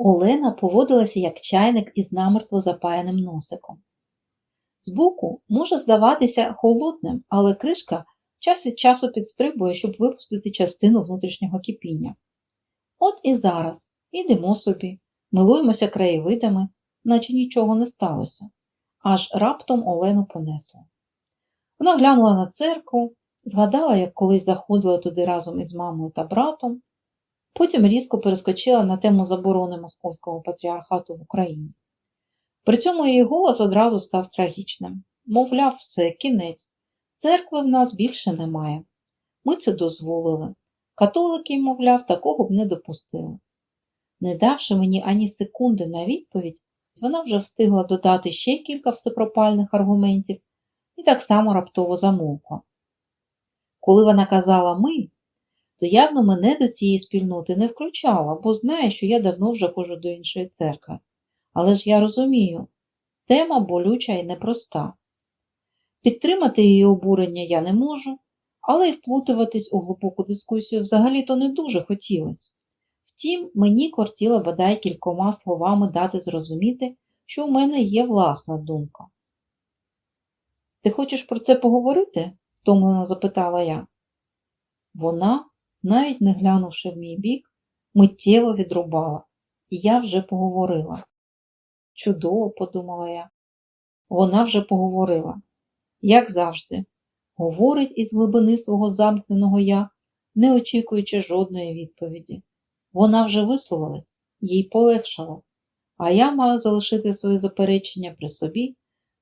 Олена поводилася як чайник із намертво запаяним носиком. Збоку може здаватися холодним, але кришка час від часу підстрибує, щоб випустити частину внутрішнього кипіння. От і зараз ідемо собі, милуємося краєвидами, наче нічого не сталося, аж раптом Олену понесло. Вона глянула на церкву, згадала, як колись заходила туди разом із мамою та братом, потім різко перескочила на тему заборони Московського патріархату в Україні. При цьому її голос одразу став трагічним. Мовляв, все, кінець. Церкви в нас більше немає. Ми це дозволили. Католики, мовляв, такого б не допустили. Не давши мені ані секунди на відповідь, вона вже встигла додати ще кілька всепропальних аргументів і так само раптово замовкла. Коли вона казала ми, то явно мене до цієї спільноти не включала, бо знає, що я давно вже ходжу до іншої церкви. Але ж я розумію, тема болюча і непроста. Підтримати її обурення я не можу, але й вплутуватись у глибоку дискусію взагалі-то не дуже хотілося. Втім, мені кортіло бодай кількома словами дати зрозуміти, що в мене є власна думка. Ти хочеш про це поговорити? втомлено запитала я. Вона, навіть не глянувши в мій бік, миттєво відрубала, і я вже поговорила. Чудово, подумала я. Вона вже поговорила. Як завжди, говорить із глибини свого замкненого я, не очікуючи жодної відповіді. Вона вже висловилась, їй полегшало, а я маю залишити свої заперечення при собі,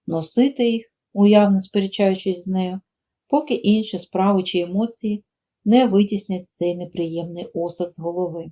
носити їх, уявно сперечаючись з нею, поки інші справи чи емоції не витіснять цей неприємний осад з голови.